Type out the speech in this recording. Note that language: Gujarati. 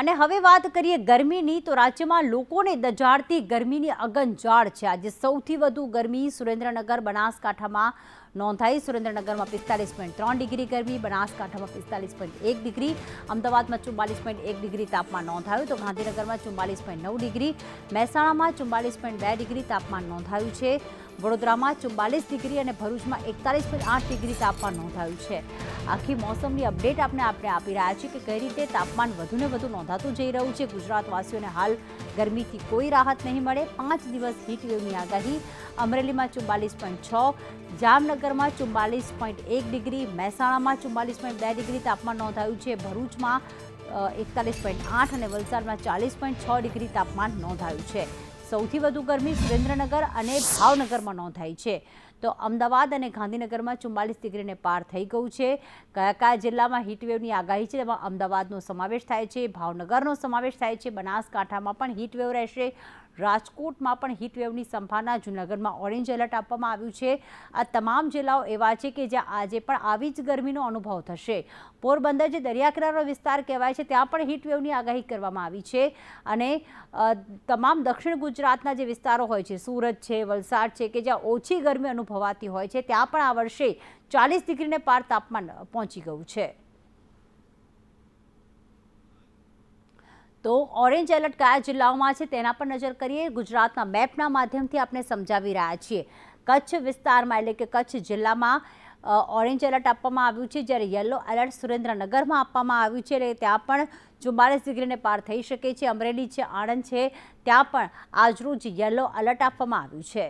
અને હવે વાત કરીએ ગરમીની, તો રાજ્યમાં લોકોને દજાડતી ગરમીની અગનજાળ છે. આજે સૌથી વધુ ગરમી સુરેન્દ્રનગર, બનાસકાંઠામાં નોંધાઈ. સુરેન્દ્રનગરમાં પિસ્તાલીસ પોઈન્ટ ત્રણ ડિગ્રી ગરમી, બનાસકાંઠામાં પિસ્તાલીસ પોઈન્ટ એક ડિગ્રી, અમદાવાદમાં ચુમ્માલીસ પોઈન્ટ એક ડિગ્રી તાપમાન નોંધાયું, તો ગાંધીનગરમાં ચુમ્માલીસ પોઈન્ટ નવ ડિગ્રી, મહેસાણામાં ચુમ્માલીસ પોઈન્ટ બે ડિગ્રી તાપમાન નોંધાયું છે, વડોદરામાં ચુમ્માલીસ ડિગ્રી અને ભરૂચમાં એકતાલીસ પોઈન્ટ આઠ ડિગ્રી તાપમાન નોંધાયું છે. આખી મોસમની અપડેટ આપણે આપણે આપી રહ્યા છીએ કે કઈ રીતે તાપમાન વધુને વધુ નોંધાતું જઈ રહ્યું છે. ગુજરાતવાસીઓને હાલ ગરમીથી કોઈ રાહત નહીં મળે. પાંચ દિવસ હીટવેવની આગાહી. અમરેલીમાં ચુમ્માલીસ પોઈન્ટ છ, જામનગરમાં ચુમ્માલીસ પોઈન્ટ એક ડિગ્રી, મહેસાણામાં ચુમ્માલીસ પોઈન્ટ બે ડિગ્રી તાપમાન નોંધાયું છે. ભરૂચમાં એકતાલીસ પોઈન્ટ આઠ અને વલસાડમાં ચાલીસ પોઈન્ટ છ ડિગ્રી તાપમાન નોંધાયું છે. સૌથી વધુ ગરમી સુરેન્દ્રનગર અને ભાવનગરમાં નોંધાઈ છે. તો અમદાવાદ અને ગાંધીનગરમાં ચુમ્માલીસ ડિગ્રીને પાર થઈ ગયું છે. કયા કયા જિલ્લામાં હીટવેવની આગાહી છે? તેમાં અમદાવાદનો સમાવેશ થાય છે, ભાવનગરનો સમાવેશ થાય છે, બનાસકાંઠામાં પણ હીટવેવ રહેશે. રાજકોટમાં પણ હીટવેવની સંભાવના, જૂનાગઢમાં ઓરેન્જ એલર્ટ આપવામાં આવ્યું છે. આ તમામ જિલ્લાઓ એવા છે કે જ્યાં આજે પણ આવી જ ગરમીનો અનુભવ થશે. પોરબંદર જે દરિયાકિનારો વિસ્તાર કહેવાય છે, ત્યાં પણ હીટવેવની આગાહી કરવામાં આવી છે. અને તમામ દક્ષિણ ગુજરાતના જે વિસ્તારો હોય છે, સુરત છે, વલસાડ છે કે જ્યાં ઓછી ગરમી અનુભવાતી હોય છે. ત્યાં પણ આ વર્ષે ચાલીસ ડિગ્રીને પાર તાપમાન પહોંચી ગયું છે. તો ઓરેન્જ એલર્ટ કયા જિલ્લાઓમાં છે તેના પર નજર કરીએ. ગુજરાતના મેપના માધ્યમથી આપણે સમજાવી રહ્યા છીએ. કચ્છ વિસ્તારમાં એટલે કે કચ્છ જિલ્લામાં ઓરેન્જ એલર્ટ આપવામાં આવ્યું છે. જ્યારે યલો એલર્ટ સુરેન્દ્રનગરમાં આપવામાં આવ્યું છે. એટલે ત્યાં પણ ચુમ્માલીસ ડિગ્રીને પાર થઈ શકે છે. અમરેલી છે, આણંદ છે. ત્યાં પણ આજરોજ યલો એલર્ટ આપવામાં આવ્યું છે.